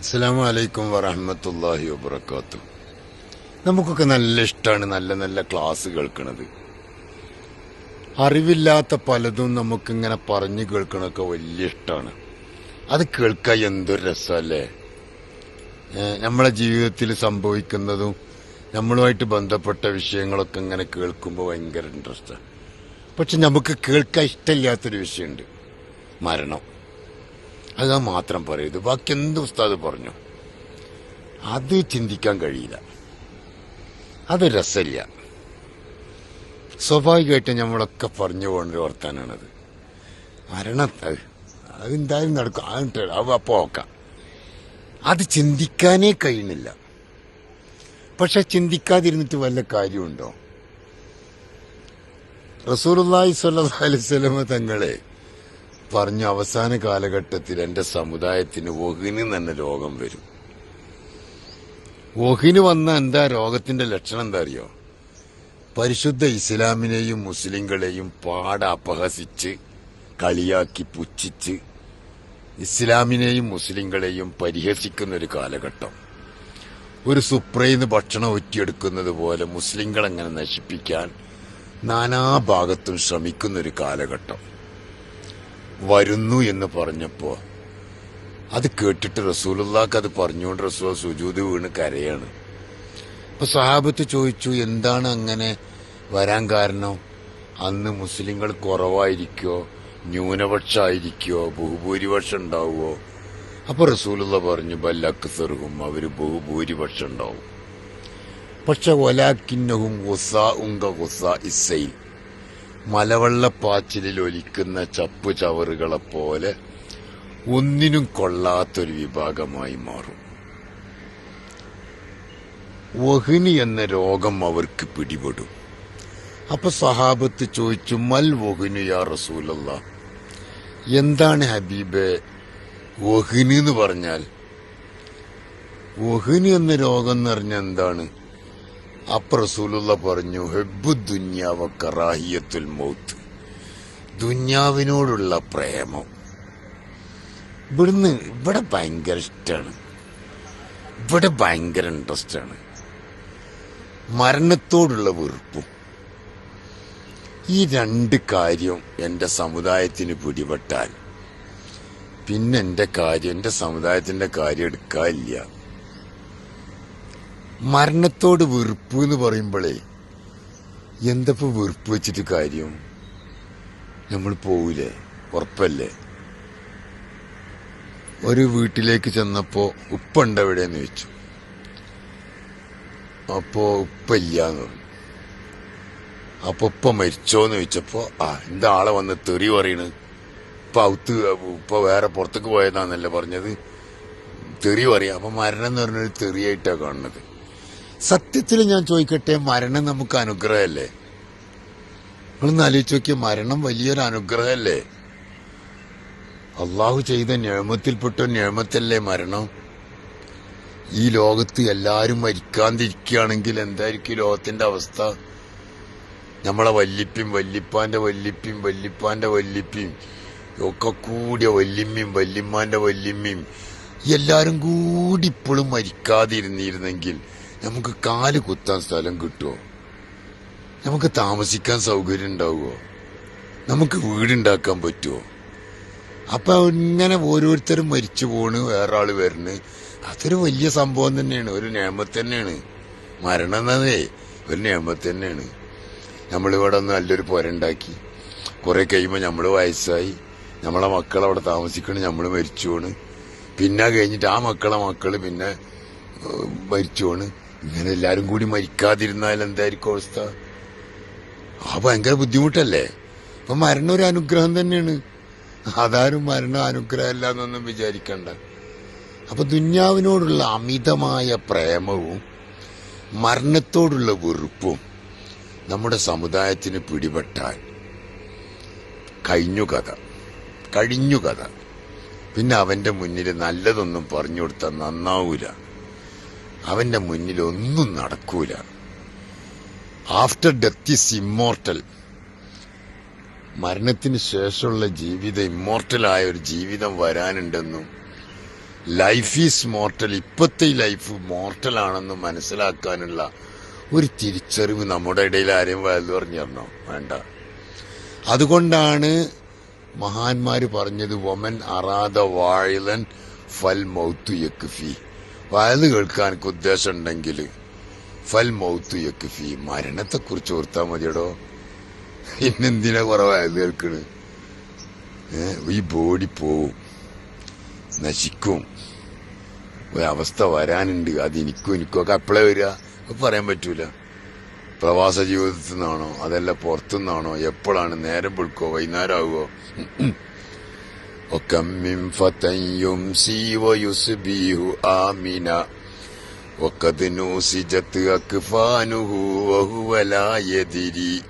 അസ്സാം വലൈക്കും വറഹമത്തല്ലാഹി വബർക്കാത്തു നമുക്കൊക്കെ നല്ല ഇഷ്ടമാണ് നല്ല നല്ല ക്ലാസ് കേൾക്കുന്നത് അറിവില്ലാത്ത പലതും നമുക്കിങ്ങനെ പറഞ്ഞു കേൾക്കണൊക്കെ വലിയ ഇഷ്ടമാണ് അത് കേൾക്കാൻ എന്തൊരു രസമല്ലേ? നമ്മളെ ജീവിതത്തിൽ സംഭവിക്കുന്നതും നമ്മളുമായിട്ട് ബന്ധപ്പെട്ട വിഷയങ്ങളൊക്കെ ഇങ്ങനെ കേൾക്കുമ്പോൾ ഭയങ്കര ഇൻട്രസ്റ്റാണ് പക്ഷെ നമുക്ക് കേൾക്കാൻ ഇഷ്ടമില്ലാത്തൊരു വിഷയമുണ്ട്. മരണം. അത് മാത്രം പറയരുത് ബാക്കി എന്ത് ഉസ്താദ് പറഞ്ഞു? അത് ചിന്തിക്കാൻ കഴിയില്ല. അത് രസമില്ല. സ്വാഭാവികമായിട്ട് നമ്മളൊക്കെ പറഞ്ഞു പോകുന്നൊരു വർത്താനാണത്. മരണം അത് അതെന്തായാലും നടക്കും. അത് അപ്പോൾ നോക്കാം. അത് ചിന്തിക്കാനേ കഴിയുന്നില്ല. പക്ഷെ ചിന്തിക്കാതിരുന്നിട്ട് വല്ല കാര്യമുണ്ടോ? സ്വല്ലല്ലാഹു അലൈഹി വസല്ലമ തങ്ങളെ പറഞ്ഞു അവസാന കാലഘട്ടത്തിൽ എന്റെ സമുദായത്തിന് ഒഹിന് തന്നെ രോഗം വരും. ഒഹിന് വന്ന എന്താ രോഗത്തിന്റെ ലക്ഷണം എന്താ അറിയോ? പരിശുദ്ധ ഇസ്ലാമിനെയും മുസ്ലിങ്ങളെയും പാട അപഹസിച്ച് കളിയാക്കി പുച്ഛിച്ച് ഇസ്ലാമിനെയും മുസ്ലിങ്ങളെയും പരിഹസിക്കുന്ന ഒരു കാലഘട്ടം. ഒരു സുപ്രയിന്ന് ഭക്ഷണം ഒറ്റിയെടുക്കുന്നത് പോലെ മുസ്ലിങ്ങളെങ്ങനെ നശിപ്പിക്കാൻ നാനാഭാഗത്തും ശ്രമിക്കുന്ന ഒരു കാലഘട്ടം. വരുന്നു എന്ന് പറഞ്ഞപ്പോ അത് കേട്ടിട്ട് റസൂലുള്ളാക്ക് അത് പറഞ്ഞുകൊണ്ട് റസൂൽ സുജൂത് വീണ് കരയാണ്. അപ്പൊ സഹാബത്ത് ചോദിച്ചു എന്താണ് അങ്ങനെ വരാൻ കാരണം? അന്ന് മുസ്ലിങ്ങൾ കുറവായിരിക്കോ? ന്യൂനപക്ഷമായിരിക്കോ ബഹുഭൂരിപക്ഷം ഉണ്ടാവുമോ അപ്പൊ റസൂലുള്ള പറഞ്ഞു ബല്ലക്സറും അവർ ബഹുഭൂരിപക്ഷം ഉണ്ടാവും. പക്ഷെ ഒലാക്കിന്നഹും ഉസ ഉങ്ക ഉസ ഇസൈൽ മലവെള്ളപ്പാച്ചിലിൽ ഒലിക്കുന്ന ചപ്പു ചവറുകളെ പോലെ ഒന്നിനും കൊള്ളാത്തൊരു വിഭാഗമായി മാറും. വഹിനി എന്ന രോഗം അവർക്ക് പിടിപെടും. അപ്പൊ സഹാബത്ത് ചോദിച്ചു മൽ വഹിനു യാ റസൂലല്ല? എന്താണ് ഹബീബെ വഹിനി എന്ന് പറഞ്ഞാൽ? വഹിനി എന്ന രോഗം എന്ന് പറഞ്ഞാൽ എന്താണ്? അപ്പൊ റസൂലുള്ള പറഞ്ഞു ഹെബു ദുന്യാവ കറാഹിയത്തുൽ മൗത്ത്. ദുന്യാവിനോടുള്ള പ്രേമം. ഇവിടുന്ന് ഇവിടെ ഭയങ്കര ഇഷ്ടമാണ് ഇവിടെ ഭയങ്കര ഇൻട്രസ്റ്റ് ആണ് മരണത്തോടുള്ള വെറുപ്പും. ഈ രണ്ട് കാര്യം എന്റെ സമുദായത്തിന് പിടിപെട്ടാൽ പിന്നെ എന്റെ കാര്യം എന്റെ സമുദായത്തിന്റെ കാര്യം എടുക്കാനില്ല. മരണത്തോട് വെറുപ്പ് എന്ന് പറയുമ്പോഴേ എന്തപ്പോ വെറുപ്പ് വെച്ചിട്ട് കാര്യം? നമ്മൾ പോവില്ലേ ഉറപ്പല്ലേ? ഒരു വീട്ടിലേക്ക് ചെന്നപ്പോ ഉപ്പുണ്ട് എവിടെയെന്ന് ചോദിച്ചു. അപ്പോ ഉപ്പില്ലാന്ന് പറഞ്ഞു. അപ്പൊ ഉപ്പ മരിച്ചോന്ന് ചോദിച്ചപ്പോ ആ എന്താ ആളെ വന്ന് തെറി പറയണ്? ഇപ്പൊ ഔത്ത് ഉപ്പ വേറെ പുറത്തേക്ക് പോയതാന്നല്ലേ പറഞ്ഞത്? തെറി പറയാം. അപ്പൊ മരണം എന്ന് പറഞ്ഞൊരു തെറിയായിട്ടാ കാണുന്നത്. സത്യത്തിൽ ഞാൻ ചോദിക്കട്ടെ മരണം നമുക്ക് അനുഗ്രഹമല്ലേ? നിങ്ങളൊന്ന് ആലോചിച്ച് നോക്കിയ മരണം വലിയൊരു അനുഗ്രഹമല്ലേ? അള്ളാഹു ചെയ്ത ഞാമത്തിൽപ്പെട്ട ഞാമത്തല്ലേ മരണം? ഈ ലോകത്ത് എല്ലാരും മരിക്കാതിരിക്കുകയാണെങ്കിൽ എന്തായിരിക്കും ലോകത്തിന്റെ അവസ്ഥ? നമ്മളെ വല്ലിപ്പിയും വല്ലിപ്പാന്റെ വല്ലിപ്പിയും വല്ലിപ്പാന്റെ വല്ലിപ്പിയും ഒക്കെ കൂടിയ വല്യമ്മയും വല്യമ്മാന്റെ വല്യമ്മയും എല്ലാരും കൂടി ഇപ്പോഴും മരിക്കാതിരുന്നിരുന്നെങ്കിൽ നമുക്ക് കാൽ കുത്താൻ സ്ഥലം കിട്ടുമോ നമുക്ക് താമസിക്കാൻ സൗകര്യം ഉണ്ടാവുമോ നമുക്ക് വീടുണ്ടാക്കാൻ പറ്റുമോ അപ്പൊ ഇങ്ങനെ ഓരോരുത്തരും മരിച്ചു പോണ് വേറെ ആൾ വരണ്. അതൊരു വലിയ സംഭവം തന്നെയാണ്. ഒരു നിയമത്ത് തന്നെയാണ്. മരണം എന്നതേ ഒരു നിയമത്ത് തന്നെയാണ്. നമ്മളിവിടെ നല്ലൊരു പുരണ്ടാക്കി കുറെ കഴിയുമ്പോൾ നമ്മൾ വയസ്സായി. നമ്മളെ മക്കൾ അവിടെ താമസിക്കണം നമ്മൾ മരിച്ചു പോണ്. പിന്നെ കഴിഞ്ഞിട്ട് ആ മക്കളെ മക്കൾ പിന്നെ മരിച്ചു പോണ്. ഇങ്ങനെ എല്ലാരും കൂടി മരിക്കാതിരുന്നാൽ എന്തായിരിക്കും അവസ്ഥ? ആ ഭയങ്കര ബുദ്ധിമുട്ടല്ലേ? അപ്പൊ മരണം ഒരു അനുഗ്രഹം തന്നെയാണ്. അതാരും മരണം അനുഗ്രഹമല്ല എന്നൊന്നും വിചാരിക്കണ്ട. അപ്പൊ ദുന്യാവിനോടുള്ള അമിതമായ പ്രേമവും മരണത്തോടുള്ള വെറുപ്പും നമ്മുടെ സമുദായത്തിന് പിടിപെട്ടാൽ കഴിഞ്ഞു കഥ. കഴിഞ്ഞു കഥ. പിന്നെ അവന്റെ മുന്നിൽ നല്ലതൊന്നും പറഞ്ഞു കൊടുത്താൽ നന്നാവൂല. അവന്റെ മുന്നിൽ ഒന്നും നടക്കൂല. ആഫ്റ്റർ ഡെത്ത് ഇസ് ഇമ്മോർട്ടൽ മരണത്തിന് ശേഷമുള്ള ജീവിതം ഇമ്മോർട്ടലായ ഒരു ജീവിതം വരാനുണ്ടെന്നും ലൈഫ് ഈസ് മോർട്ടൽ ഇപ്പോഴത്തെ ലൈഫ് മോർട്ടൽ ആണെന്ന് മനസ്സിലാക്കാനുള്ള ഒരു തിരിച്ചറിവ് നമ്മുടെ ഇടയിൽ ആരെയും വലുത് പറഞ്ഞു തരണോ വേണ്ട. അതുകൊണ്ടാണ് മഹാന്മാര് പറഞ്ഞത് വമൻ അറാദ വാഴിലൻ ഫൽ മൗത്തു യക്ഫി. വയത് കേൾക്കാൻ ഉദ്ദേശം ഉണ്ടെങ്കിൽ ഫൽ മൗത്തു മരണത്തെ കുറിച്ച് ഓർത്താ മതിയടോ. പിന്നെന്തിനാ കുറെ കേൾക്കണ്? ഈ ബോഡി പോവും നശിക്കും. ഒരവസ്ഥ വരാനുണ്ട് അത് എനിക്കും എനിക്കും. ഒക്കെ അപ്പോഴേ വരിക. പറയാൻ പറ്റൂല. പ്രവാസ ജീവിതത്തിൽ നിന്നാണോ അതല്ല പുറത്തുനിന്നാണോ എപ്പോഴാണ് നേരം പൊടുക്കോ വൈകുന്നേരം ആകുമോ وكم فتى يمسي ويصبح آمنا وقد نوسجت أكفانه وهو لا يدري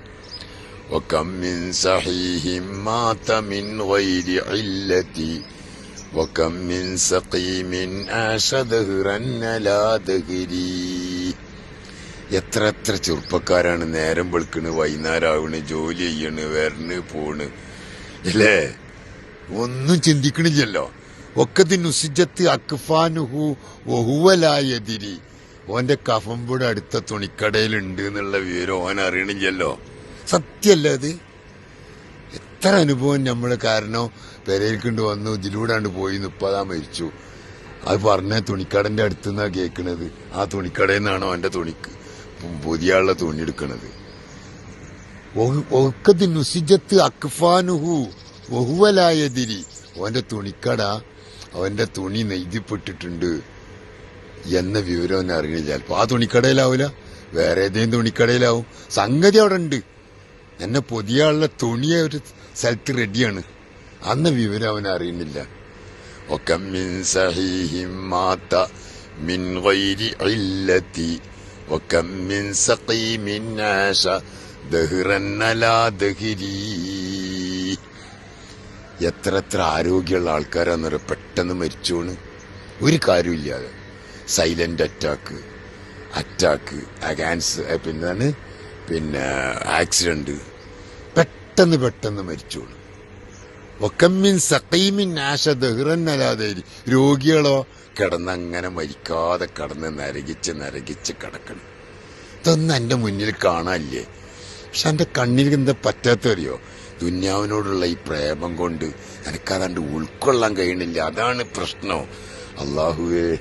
وكم من صحيح مات من غير علة وكم من سقيم عاش دهرا لا دهري എത്ര എത്ര ചെറുപ്പക്കാരാണ് നേരം വെളുക്കണ് വൈകുന്നേരമാവണ് ജോലി ചെയ്യണ് വരണ് പോണ് ഇല്ലേ ഒന്നും ചിന്തിക്കണില്ലല്ലോ. ഒക്കത്തിനുസിജത്ത് അക്ഫാനുഹു ഒഹുവലായതിരി ഓന്റെ കഫമ്പുടെ അടുത്ത തുണിക്കടയിലുണ്ട് എന്നുള്ള വിവരം ഓൻ അറിയണില്ലല്ലോ. സത്യല്ലേ അത്? എത്ര അനുഭവം നമ്മൾ കാരണം പെരയിൽക്കൊണ്ട് വന്നു ഇതിലൂടാണ്ട് പോയി മുപ്പതാ മരിച്ചു. അത് പറഞ്ഞ തുണിക്കടന്റെ അടുത്തുനിന്നാ കേൾക്കണത് ആ തുണിക്കടയിൽ നിന്നാണോ അവന്റെ തുണിക്ക് പുതിയ ആളുടെ തുണി എടുക്കണത്. ഒക്കത്തിനുസിജത്ത് അക്ഫാനുഹു ബഹുവലായതിരി അവന്റെ തുണിക്കട അവന്റെ തുണി നെയ്തിപ്പെട്ടിട്ടുണ്ട് എന്ന വിവരം അവനെ അറിയണം. ചിലപ്പോൾ ആ തുണിക്കടയിലാവില്ല വേറെ ഏതെങ്കിലും തുണിക്കടയിലാവും. സംഗതി അവിടെ ഉണ്ട് എന്നെ പൊതിയാളുടെ തുണിയെ ഒരു സ്ഥലത്ത് റെഡിയാണ്. അന്ന വിവരം അവൻ അറിയുന്നില്ല. ഒക്കെ സഹീഹിം മിൻ എത്ര എത്ര ആരോഗ്യമുള്ള ആൾക്കാരാന്നറിയ പെട്ടെന്ന് മരിച്ചോണ്. ഒരു കാര്യമില്ലാതെ സൈലന്റ് അറ്റാക്ക് അറ്റാക്ക് അഗാൻസ് പിന്നാണ് പിന്നെ ആക്സിഡന്റ് പെട്ടെന്ന് പെട്ടെന്ന് മരിച്ചോളൂ ഒക്കമ്മിൻ സക്കീമിൻ ആശ ദഹ്റന്നല്ലാതെ രോഗികളോ കിടന്നങ്ങനെ മരിക്കാതെ കിടന്ന് നരകിച്ച് നരകിച്ച് കിടക്കണം. ഇതൊന്നും എന്റെ മുന്നിൽ കാണാനില്ലേ? പക്ഷെ എന്റെ കണ്ണിൽ എന്താ പറ്റാത്തറിയോ ദുന്യാവിനോടുള്ള ഈ പ്രേമം കൊണ്ട് എനിക്കതാണ്ട് ഉൾക്കൊള്ളാൻ കഴിയണില്ല. അതാണ് പ്രശ്നം. അള്ളാഹുവേ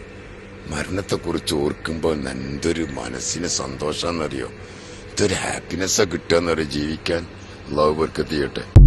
മരണത്തെക്കുറിച്ച് ഓർക്കുമ്പോൾ എന്തൊരു മനസ്സിന് സന്തോഷമെന്നറിയോ ഇതൊരു ഹാപ്പിനെസ്സാണ് കിട്ടുക ജീവിക്കാൻ? അള്ളാഹു ചെയ്യട്ടെ